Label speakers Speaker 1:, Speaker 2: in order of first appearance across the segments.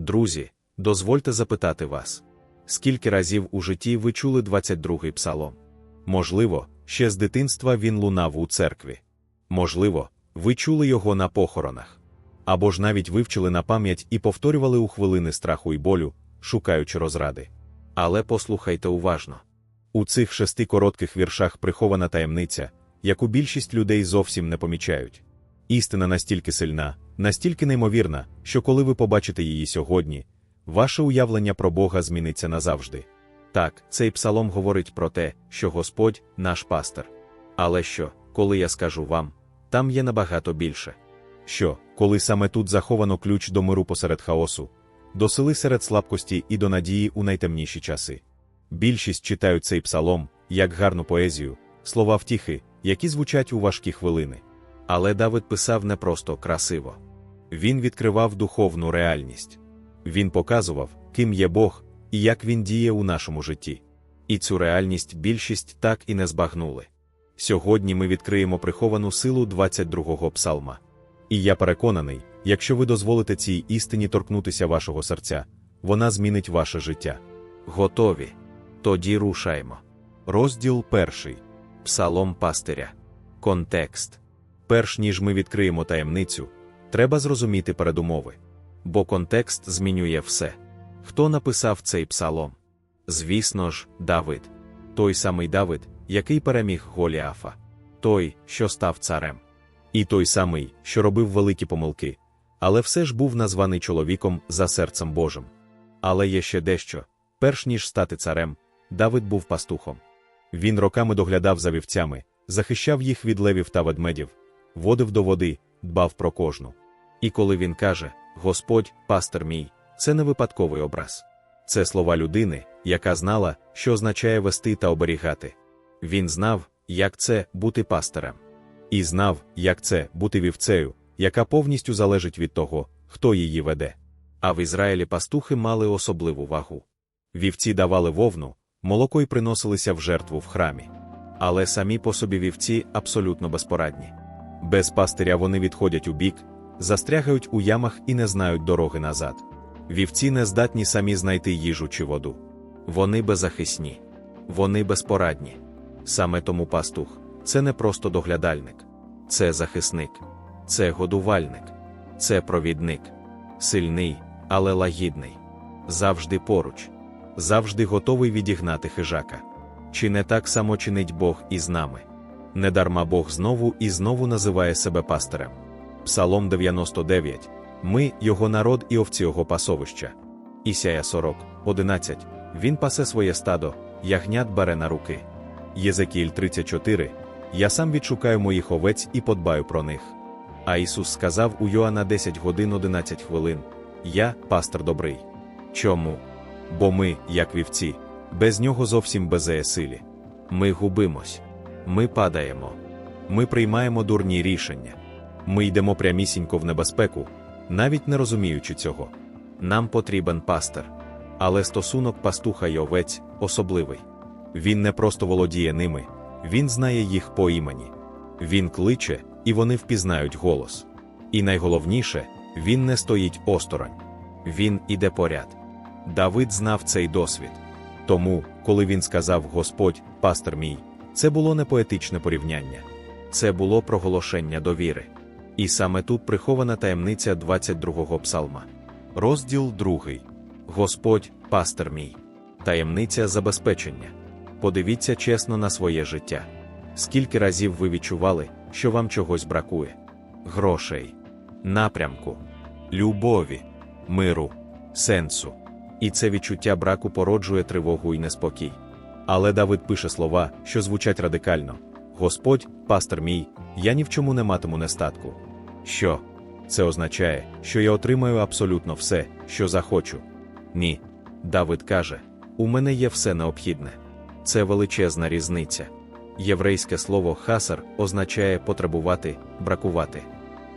Speaker 1: Друзі, дозвольте запитати вас. Скільки разів у житті ви чули 22-й псалом? Можливо, ще з дитинства він лунав у церкві. Можливо, ви чули його на похоронах. Або ж навіть вивчили на пам'ять і повторювали у хвилини страху і болю, шукаючи розради. Але послухайте уважно. У цих шести коротких віршах прихована таємниця, яку більшість людей зовсім не помічають. Істина настільки сильна, настільки неймовірна, що коли ви побачите її сьогодні, ваше уявлення про Бога зміниться назавжди. Так, цей псалом говорить про те, що Господь наш пастир. Але що, коли я скажу вам, там є набагато більше. Що, коли саме тут заховано ключ до миру посеред хаосу, до сили серед слабкості і до надії у найтемніші часи. Більшість читають цей псалом, як гарну поезію, слова втіхи, які звучать у важкі хвилини. Але Давид писав не просто красиво. Він відкривав духовну реальність. Він показував, ким є Бог і як він діє у нашому житті. І цю реальність більшість так і не збагнули. Сьогодні ми відкриємо приховану силу 22-го псалма. І я переконаний, якщо ви дозволите цій істині торкнутися вашого серця, вона змінить ваше життя. Готові. Тоді рушаємо. Розділ перший. Псалом пастиря. Контекст. Перш ніж ми відкриємо таємницю, треба зрозуміти передумови. Бо контекст змінює все. Хто написав цей псалом? Звісно ж, Давид. Той самий Давид, який переміг Голіафа. Той, що став царем. І той самий, що робив великі помилки, але все ж був названий чоловіком за серцем Божим. Але є ще дещо перш ніж стати царем, Давид був пастухом. Він роками доглядав за вівцями, захищав їх від левів та ведмедів, водив до води, дбав про кожну. І коли він каже: Господь, пастир мій, це не випадковий образ. Це слова людини, яка знала, що означає вести та оберігати. Він знав, як це бути пастирем. І знав, як це бути вівцею, яка повністю залежить від того, хто її веде. А в Ізраїлі пастухи мали особливу вагу. Вівці давали вовну, молоко й приносилися в жертву в храмі. Але самі по собі вівці абсолютно безпорадні. Без пастиря вони відходять у бік, застрягають у ямах і не знають дороги назад. Вівці не здатні самі знайти їжу чи воду. Вони беззахисні, вони безпорадні. Саме тому пастух це не просто доглядальник, це захисник, це годувальник, це провідник, сильний, але лагідний, завжди поруч, завжди готовий відігнати хижака. Чи не так само чинить Бог із нами? Недарма Бог знову і знову називає себе пастирем. Псалом 99 Ми, його народ і овці його пасовища. Ісая 40, 11 Він пасе своє стадо, ягнят бере на руки. Єзекіль 34 Я сам відшукаю моїх овець і подбаю про них. А Ісус сказав у Йоанна 10 годин 11 хвилин Я пастор добрий. Чому? Бо ми, як вівці, без нього зовсім безеє силі. Ми губимось, ми падаємо, ми приймаємо дурні рішення, ми йдемо прямісінько в небезпеку, навіть не розуміючи цього. Нам потрібен пастир. Але стосунок пастуха й овець особливий. Він не просто володіє ними, він знає їх по імені. Він кличе, і вони впізнають голос. І найголовніше, він не стоїть осторонь, він іде поряд. Давид знав цей досвід. Тому, коли він сказав Господь, пастир мій, це було не поетичне порівняння, це було проголошення довіри. І саме тут прихована таємниця 22-го псалма. Розділ 2. Господь, пастир мій. Таємниця забезпечення. Подивіться чесно на своє життя. Скільки разів ви відчували, що вам чогось бракує: грошей, напрямку, любові, миру, сенсу. І це відчуття браку породжує тривогу і неспокій. Але Давид пише слова, що звучать радикально: Господь, пастир мій, я ні в чому не матиму нестатку. Що? Це означає, що я отримаю абсолютно все, що захочу. Ні. Давид каже: у мене є все необхідне. Це величезна різниця. Єврейське слово хасар означає потребувати, бракувати.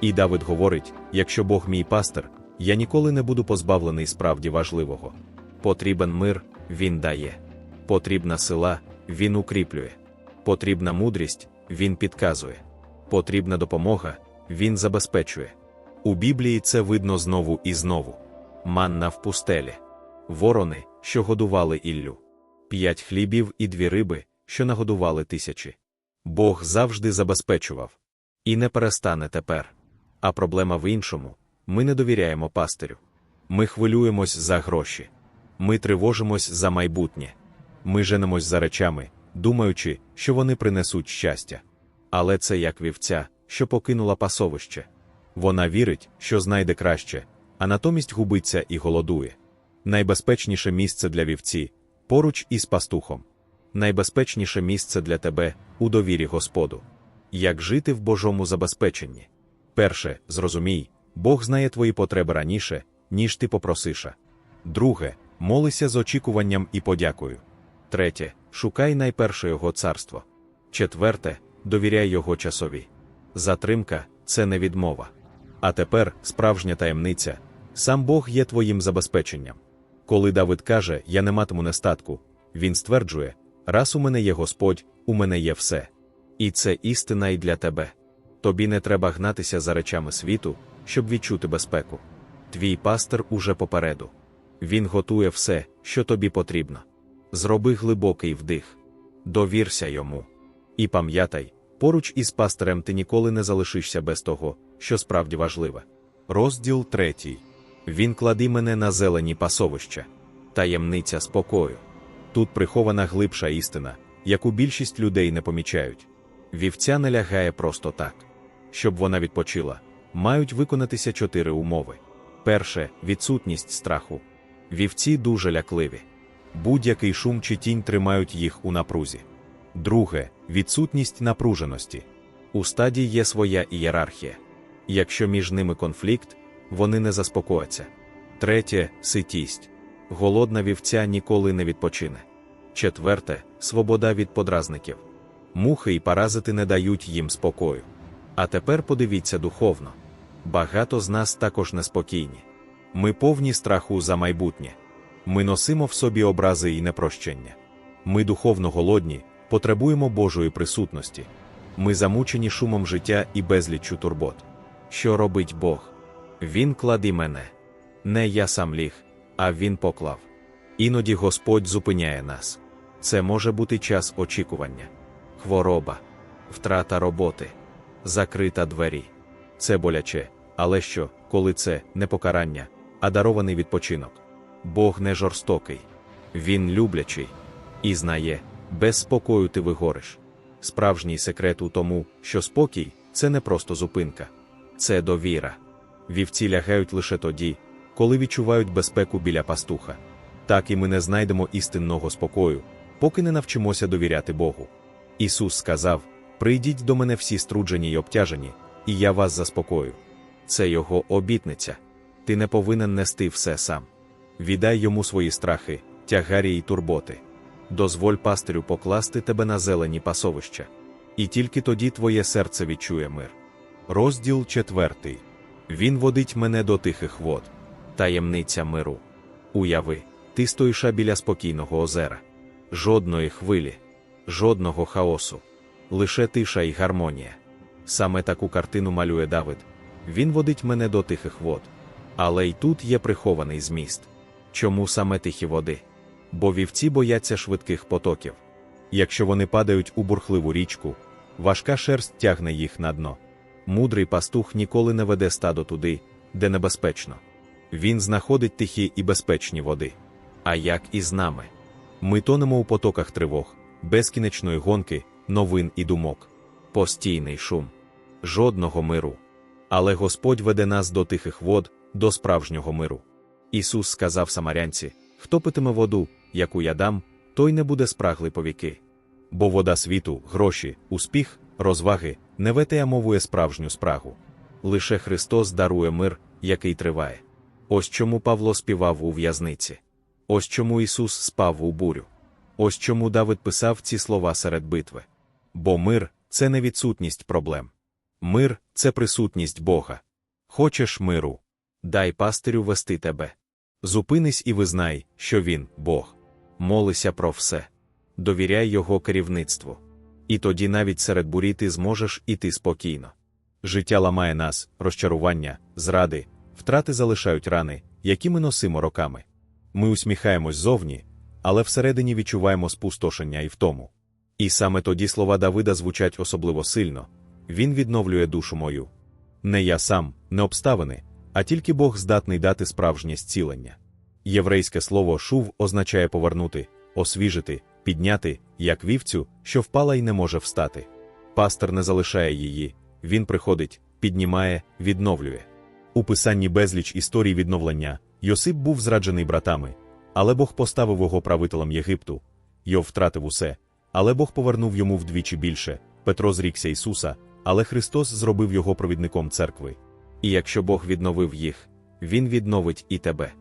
Speaker 1: І Давид говорить: якщо Бог мій пастир, я ніколи не буду позбавлений справді важливого. Потрібен мир, він дає. Потрібна сила, він укріплює. Потрібна мудрість, він підказує. Потрібна допомога, він забезпечує. У Біблії це видно знову і знову. манна в пустелі, ворони, що годували Іллю, п'ять хлібів і дві риби, що нагодували тисячі. Бог завжди забезпечував. І не перестане тепер. А проблема в іншому ми не довіряємо пастирю. Ми хвилюємось за гроші. Ми тривожимось за майбутнє. Ми женемось за речами, думаючи, що вони принесуть щастя. Але це як вівця, що покинула пасовище. Вона вірить, що знайде краще, а натомість губиться і голодує. Найбезпечніше місце для вівці поруч із пастухом. Найбезпечніше місце для тебе у довірі Господу. Як жити в Божому забезпеченні? Перше, зрозумій, Бог знає твої потреби раніше, ніж ти попросиша. Друге, молися з очікуванням і подякою. Третє, шукай найперше Його царство. Четверте, довіряй Його часові. Затримка це не відмова. А тепер справжня таємниця сам Бог є твоїм забезпеченням. Коли Давид каже, Я не матиму нестатку, він стверджує, раз у мене є Господь, у мене є все. І це істина і для тебе. Тобі не треба гнатися за речами світу, щоб відчути безпеку. Твій пастир уже попереду. Він готує все, що тобі потрібно. Зроби глибокий вдих, довірся йому. І пам'ятай, поруч із пастирем ти ніколи не залишишся без того, що справді важливе. Розділ третій. Він клади мене на зелені пасовища. Таємниця спокою. Тут прихована глибша істина, яку більшість людей не помічають. Вівця не лягає просто так. Щоб вона відпочила, мають виконатися чотири умови. Перше відсутність страху. Вівці дуже лякливі. Будь-який шум чи тінь тримають їх у напрузі. Друге відсутність напруженості. У стаді є своя ієрархія. Якщо між ними конфлікт, вони не заспокояться. Третє ситість. Голодна вівця ніколи не відпочине. Четверте свобода від подразників. Мухи і паразити не дають їм спокою. А тепер подивіться духовно. Багато з нас також неспокійні. Ми повні страху за майбутнє. Ми носимо в собі образи і непрощення. Ми духовно голодні, потребуємо Божої присутності. Ми замучені шумом життя і безліччю турбот. Що робить Бог? Він клади мене. Не я сам ліг, а Він поклав. Іноді Господь зупиняє нас. Це може бути час очікування, хвороба, втрата роботи, закрита двері. Це боляче, але що, коли це не покарання, а дарований відпочинок? Бог не жорстокий, Він люблячий і знає, без спокою ти вигориш. Справжній секрет у тому, що спокій це не просто зупинка, це довіра. Вівці лягають лише тоді, коли відчувають безпеку біля пастуха. Так і ми не знайдемо істинного спокою, поки не навчимося довіряти Богу. Ісус сказав: Прийдіть до мене всі струджені й обтяжені, і я вас заспокою. Це Його обітниця. Ти не повинен нести все сам. Віддай йому свої страхи, тягарі й турботи. Дозволь пастирю покласти тебе на зелені пасовища. І тільки тоді твоє серце відчує мир. Розділ четвертий. Він водить мене до тихих вод. Таємниця миру. Уяви, ти стоїш біля спокійного озера. Жодної хвилі, жодного хаосу, лише тиша й гармонія. Саме таку картину малює Давид. Він водить мене до тихих вод. Але й тут є прихований зміст. Чому саме тихі води? Бо вівці бояться швидких потоків. Якщо вони падають у бурхливу річку, важка шерсть тягне їх на дно. Мудрий пастух ніколи не веде стадо туди, де небезпечно. Він знаходить тихі і безпечні води. А як і з нами. Ми тонемо у потоках тривог, безкінечної гонки, новин і думок, постійний шум, жодного миру. Але Господь веде нас до тихих вод, до справжнього миру. Ісус сказав самарянці: хто питиме воду, яку я дам, той не буде спраглий повіки. Бо вода світу, гроші, успіх, розваги, не ветея мовує справжню спрагу. Лише Христос дарує мир, який триває. Ось чому Павло співав у в'язниці. Ось чому Ісус спав у бурю. Ось чому Давид писав ці слова серед битви. Бо мир це не відсутність проблем. Мир це присутність Бога. Хочеш миру? Дай пастирю вести тебе. Зупинись і визнай, що він Бог. Молися про все. Довіряй Його керівництву. І тоді навіть серед бурі ти зможеш іти спокійно. Життя ламає нас, розчарування, зради, втрати залишають рани, які ми носимо роками. Ми усміхаємось зовні, але всередині відчуваємо спустошення і втому. І саме тоді слова Давида звучать особливо сильно він відновлює душу мою. Не я сам, не обставини, а тільки Бог здатний дати справжнє зцілення. Єврейське слово шув означає повернути, освіжити, підняти, як вівцю, що впала і не може встати. Пастор не залишає її, він приходить, піднімає, відновлює. У писанні безліч історій відновлення Йосип був зраджений братами, але Бог поставив його правителем Єгипту. Йов втратив усе, але Бог повернув йому вдвічі більше. Петро зрікся Ісуса, але Христос зробив його провідником церкви. І якщо Бог відновив їх, Він відновить і тебе.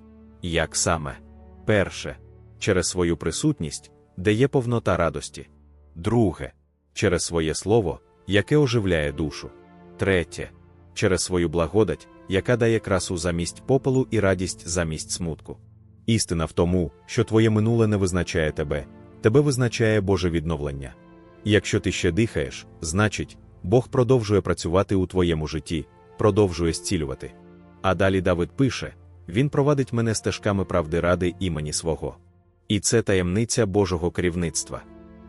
Speaker 1: Як саме? Перше, через свою присутність, де є повнота радості. Друге, через своє слово, яке оживляє душу. Третє, через свою благодать, яка дає красу замість попелу і радість замість смутку. Істина в тому, що твоє минуле не визначає тебе, тебе визначає Боже відновлення. Якщо ти ще дихаєш, значить, Бог продовжує працювати у твоєму житті, продовжує зцілювати. А далі Давид пише: Він провадить мене стежками правди ради імені свого. І це таємниця Божого керівництва.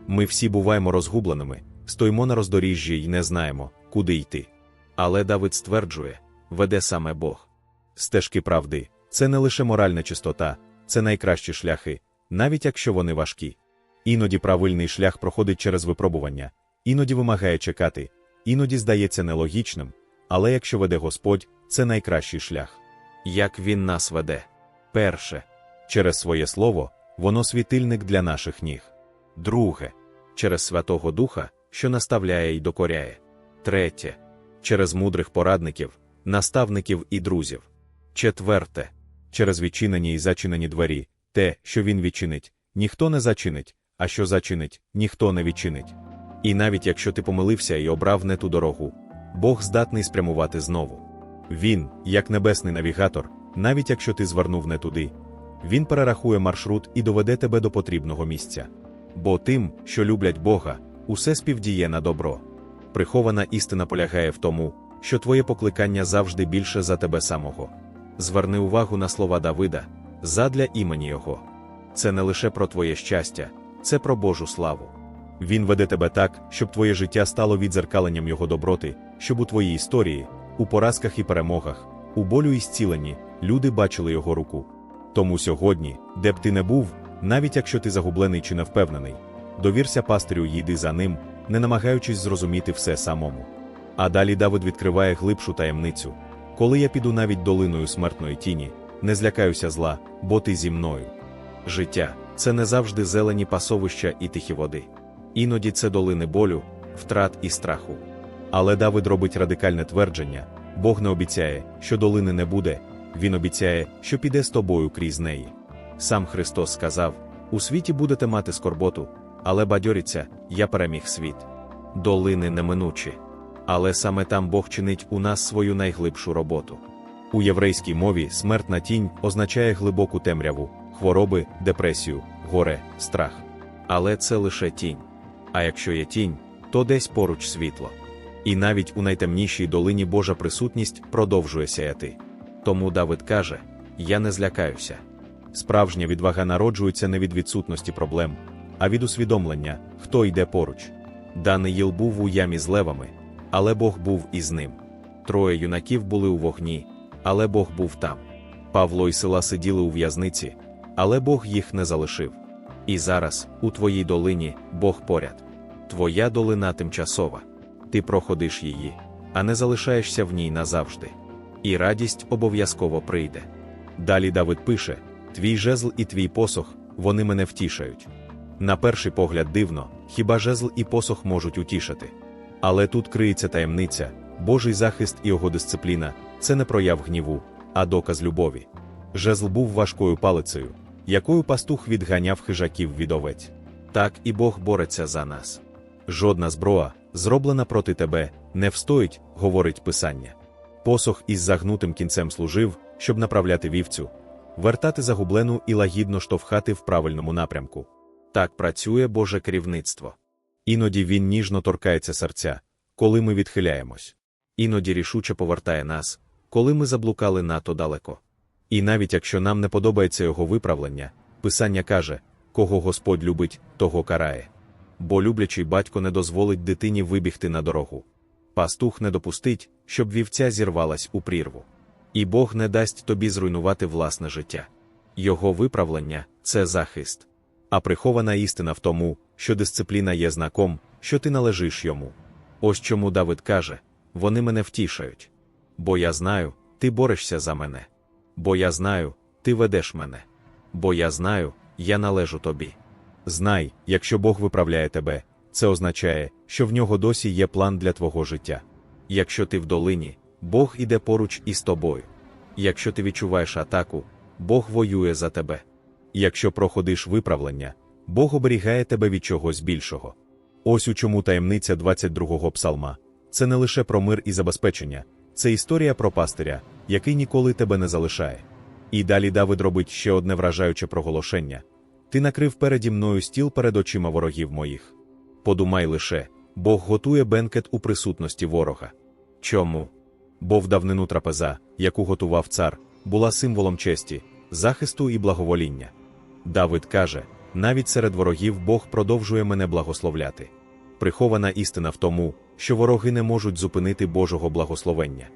Speaker 1: Ми всі буваємо розгубленими, стоїмо на роздоріжжі і не знаємо, куди йти. Але Давид стверджує, веде саме Бог. Стежки правди це не лише моральна чистота, це найкращі шляхи, навіть якщо вони важкі. Іноді правильний шлях проходить через випробування, іноді вимагає чекати, іноді здається нелогічним, але якщо веде Господь, це найкращий шлях. Як Він нас веде? Перше, через своє слово, воно світильник для наших ніг. Друге, через Святого Духа, що наставляє й докоряє. Третє, через мудрих порадників, наставників і друзів. Четверте, через відчинені й зачинені двері, те, що він відчинить, ніхто не зачинить, а що зачинить, ніхто не відчинить. І навіть якщо ти помилився і обрав не ту дорогу, Бог здатний спрямувати знову. Він, як небесний навігатор, навіть якщо ти звернув не туди, він перерахує маршрут і доведе тебе до потрібного місця. Бо тим, що люблять Бога, усе співдіє на добро. Прихована істина полягає в тому, що твоє покликання завжди більше за тебе самого. Зверни увагу на слова Давида, задля імені Його. Це не лише про твоє щастя, це про Божу славу. Він веде тебе так, щоб твоє життя стало відзеркаленням Його доброти, щоб у твоїй історії, у поразках і перемогах, у болю і зціленні, люди бачили Його руку. Тому сьогодні, де б ти не був, навіть якщо ти загублений чи невпевнений, довірся пастирю йди за ним, не намагаючись зрозуміти все самому. А далі Давид відкриває глибшу таємницю. Коли я піду навіть долиною смертної тіні, не злякаюся зла, бо ти зі мною. Життя це не завжди зелені пасовища і тихі води. Іноді це долини болю, втрат і страху. Але Давид робить радикальне твердження: Бог не обіцяє, що долини не буде, Він обіцяє, що піде з тобою крізь неї. Сам Христос сказав: У світі будете мати скорботу, але бадьоріться, я переміг світ. Долини неминучі. Але саме там Бог чинить у нас свою найглибшу роботу. У єврейській мові смертна тінь означає глибоку темряву, хвороби, депресію, горе, страх. Але це лише тінь. А якщо є тінь, то десь поруч світло. І навіть у найтемнішій долині Божа присутність продовжує сяяти. Тому Давид каже: Я не злякаюся. Справжня відвага народжується не від відсутності проблем, а від усвідомлення, хто йде поруч. Даниїл був у ямі з левами, але Бог був із ним. Троє юнаків були у вогні, але Бог був там. Павло і села сиділи у в'язниці, але Бог їх не залишив. І зараз, у твоїй долині, Бог поряд. Твоя долина тимчасова. Ти проходиш її, а не залишаєшся в ній назавжди. І радість обов'язково прийде. Далі Давид пише: Твій жезл і твій посох, вони мене втішають. На перший погляд дивно, хіба жезл і посох можуть утішити. Але тут криється таємниця, Божий захист і його дисципліна це не прояв гніву, а доказ любові. Жезл був важкою палицею, якою пастух відганяв хижаків від овець. Так і Бог бореться за нас. Жодна зброя, зроблена проти тебе, не встоїть, говорить Писання. Посох із загнутим кінцем служив, щоб направляти вівцю, вертати загублену і лагідно штовхати в правильному напрямку. Так працює Боже керівництво. Іноді він ніжно торкається серця, коли ми відхиляємось. Іноді рішуче повертає нас, коли ми заблукали надто далеко. І навіть якщо нам не подобається його виправлення, Писання каже, кого Господь любить, того карає. Бо люблячий батько не дозволить дитині вибігти на дорогу. Пастух не допустить, щоб вівця зірвалась у прірву. І Бог не дасть тобі зруйнувати власне життя. Його виправлення це захист. А прихована істина в тому, що дисципліна є знаком, що ти належиш йому. Ось чому Давид каже: вони мене втішають. Бо я знаю, ти борешся за мене. Бо я знаю, ти ведеш мене. Бо я знаю, я належу тобі. Знай, якщо Бог виправляє тебе, це означає, що в нього досі є план для твого життя. Якщо ти в долині, Бог іде поруч із тобою. Якщо ти відчуваєш атаку, Бог воює за тебе. Якщо проходиш виправлення, Бог оберігає тебе від чогось більшого. Ось у чому таємниця 22-го псалма. Це не лише про мир і забезпечення, це історія про пастиря, який ніколи тебе не залишає. І далі Давид робить ще одне вражаюче проголошення: Ти накрив переді мною стіл перед очима ворогів моїх. Подумай лише, Бог готує бенкет у присутності ворога. Чому? Бо в давнину трапеза, яку готував цар, була символом честі, захисту і благовоління. Давид каже: навіть серед ворогів Бог продовжує мене благословляти. Прихована істина в тому, що вороги не можуть зупинити Божого благословення.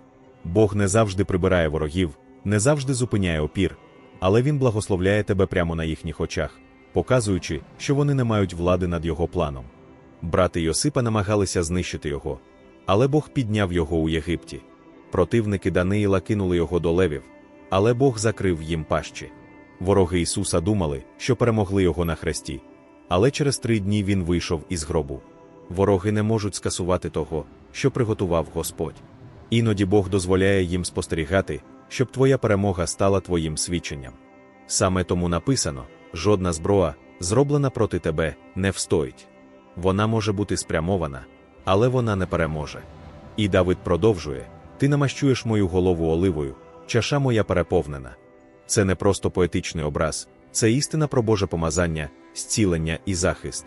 Speaker 1: Бог не завжди прибирає ворогів, не завжди зупиняє опір, але Він благословляє тебе прямо на їхніх очах, показуючи, що вони не мають влади над його планом. Брати Йосипа намагалися знищити його, але Бог підняв його у Єгипті. Противники Даниїла кинули його до левів, але Бог закрив їм пащі. Вороги Ісуса думали, що перемогли його на хресті, але через три дні він вийшов із гробу. Вороги не можуть скасувати того, що приготував Господь. Іноді Бог дозволяє їм спостерігати, щоб твоя перемога стала твоїм свідченням. Саме тому написано: жодна зброя, зроблена проти тебе, не встоїть. Вона може бути спрямована, але вона не переможе. І Давид продовжує: Ти намащуєш мою голову оливою, чаша моя переповнена. Це не просто поетичний образ, це істина про Боже помазання, зцілення і захист.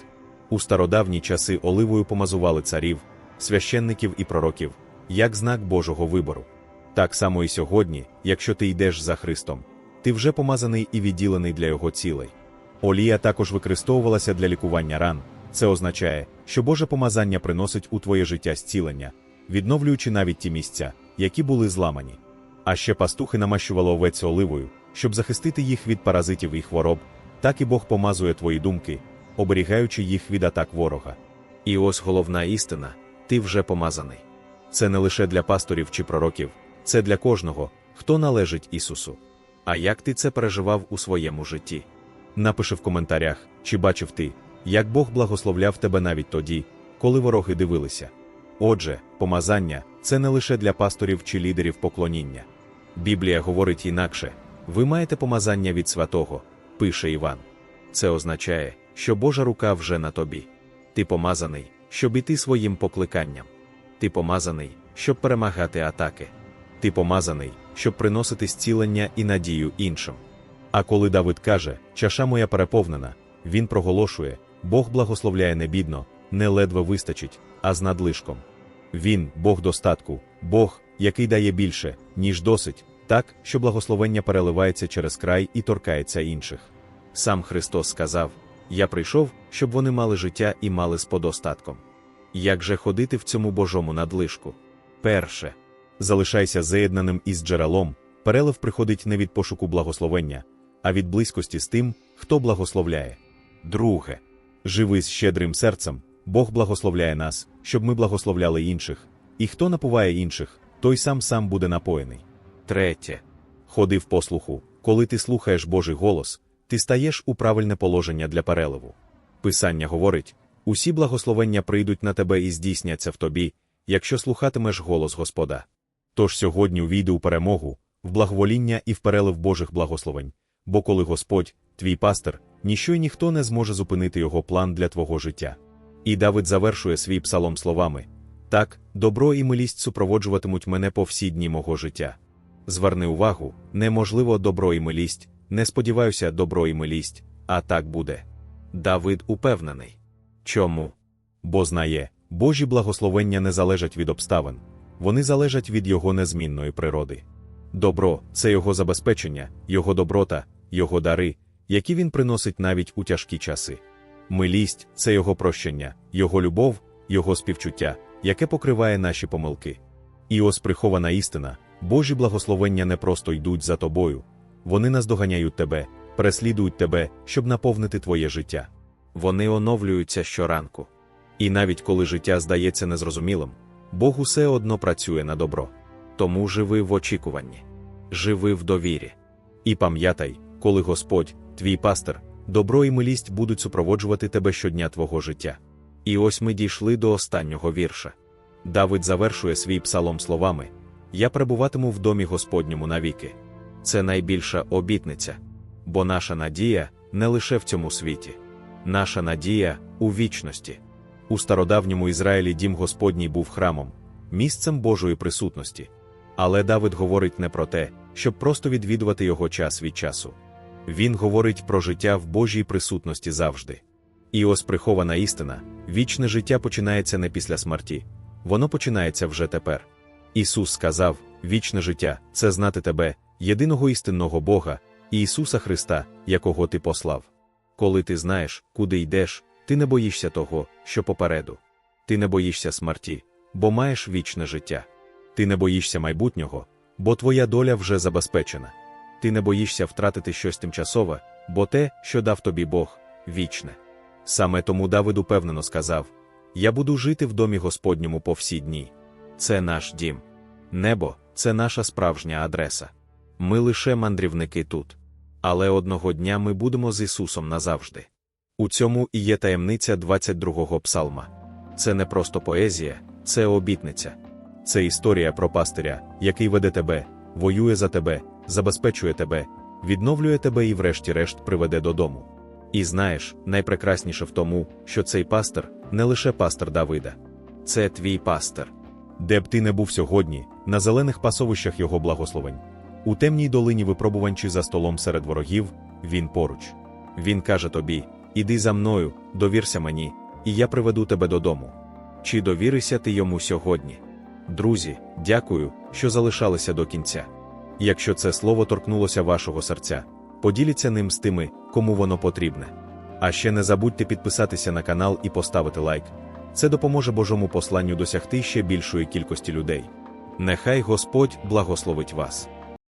Speaker 1: У стародавні часи оливою помазували царів, священників і пророків, як знак Божого вибору. Так само і сьогодні, якщо ти йдеш за Христом, ти вже помазаний і відділений для Його цілей. Олія також використовувалася для лікування ран. Це означає, що Боже помазання приносить у твоє життя зцілення, відновлюючи навіть ті місця, які були зламані. А ще пастухи намащували овець оливою, щоб захистити їх від паразитів і хвороб, так і Бог помазує твої думки, оберігаючи їх від атак ворога. І ось головна істина ти вже помазаний. Це не лише для пасторів чи пророків, це для кожного, хто належить Ісусу. А як ти це переживав у своєму житті? Напиши в коментарях, чи бачив ти, як Бог благословляв тебе навіть тоді, коли вороги дивилися. Отже, помазання це не лише для пасторів чи лідерів поклоніння. Біблія говорить інакше ви маєте помазання від святого, пише Іван. Це означає, що Божа рука вже на тобі. Ти помазаний, щоб іти своїм покликанням. Ти помазаний, щоб перемагати атаки. Ти помазаний, щоб приносити зцілення і надію іншим. А коли Давид каже, чаша моя переповнена, він проголошує, Бог благословляє не бідно, не ледве вистачить, а з надлишком. Він, Бог достатку, Бог, який дає більше, ніж досить, так, що благословення переливається через край і торкається інших. Сам Христос сказав: Я прийшов, щоб вони мали життя і мали з подостатком. Як же ходити в цьому Божому надлишку? Перше. Залишайся заєднаним із джерелом, перелив приходить не від пошуку благословення, а від близькості з тим, хто благословляє. Друге. Живи з щедрим серцем, Бог благословляє нас, щоб ми благословляли інших, і хто напуває інших, той сам сам буде напоєний. Третє. Ходи в послуху, коли ти слухаєш Божий голос, ти стаєш у правильне положення для переливу. Писання говорить: усі благословення прийдуть на тебе і здійсняться в тобі, якщо слухатимеш голос Господа. Тож сьогодні увійди у перемогу, в благовоління і в перелив Божих благословень, бо коли Господь, твій пастир, ніщо й ніхто не зможе зупинити його план для твого життя. І Давид завершує свій псалом словами: Так, добро і милість супроводжуватимуть мене по всі дні мого життя. Зверни увагу, неможливо добро і милість, не сподіваюся, добро і милість, а так буде. Давид упевнений. Чому? Бо знає, Божі благословення не залежать від обставин, вони залежать від його незмінної природи. Добро це його забезпечення, його доброта, його дари, які він приносить навіть у тяжкі часи. Милість це його прощення, його любов, його співчуття, яке покриває наші помилки. І ось прихована істина, Божі благословення не просто йдуть за тобою, вони наздоганяють тебе, переслідують тебе, щоб наповнити твоє життя. Вони оновлюються щоранку. І навіть коли життя здається незрозумілим, Бог усе одно працює на добро. Тому живи в очікуванні, живи в довірі. І пам'ятай, коли Господь, твій пастир, добро і милість будуть супроводжувати тебе щодня твого життя. І ось ми дійшли до останнього вірша. Давид завершує свій псалом словами: Я перебуватиму в домі Господньому навіки. Це найбільша обітниця, бо наша надія не лише в цьому світі, наша надія у вічності. У стародавньому Ізраїлі дім Господній був храмом, місцем Божої присутності. Але Давид говорить не про те, щоб просто відвідувати його час від часу. Він говорить про життя в Божій присутності завжди. І ось прихована істина, вічне життя починається не після смерті, воно починається вже тепер. Ісус сказав: вічне життя це знати тебе, єдиного істинного Бога, і Ісуса Христа, якого ти послав. Коли ти знаєш, куди йдеш, ти не боїшся того, що попереду. Ти не боїшся смерті, бо маєш вічне життя. Ти не боїшся майбутнього, бо твоя доля вже забезпечена. Ти не боїшся втратити щось тимчасове, бо те, що дав тобі Бог, вічне. Саме тому Давид упевнено сказав: Я буду жити в домі Господньому по всі дні. Це наш дім. Небо це наша справжня адреса. Ми лише мандрівники тут. Але одного дня ми будемо з Ісусом назавжди. У цьому і є таємниця 22-го псалма. Це не просто поезія, це обітниця. Це історія про пастиря, який веде тебе, воює за тебе, забезпечує тебе, відновлює тебе і, врешті-решт, приведе додому. І знаєш, найпрекрасніше в тому, що цей пастир не лише пастир Давида, це твій пастир. Де б ти не був сьогодні, на зелених пасовищах його благословень, у темній долині випробувань чи за столом серед ворогів, він поруч. Він каже тобі: Іди за мною, довірся мені, і я приведу тебе додому. Чи довірися ти йому сьогодні? Друзі, дякую, що залишалися до кінця. Якщо це слово торкнулося вашого серця, поділіться ним з тими, кому воно потрібне. А ще не забудьте підписатися на канал і поставити лайк. Це допоможе Божому посланню досягти ще більшої кількості людей. Нехай Господь благословить вас.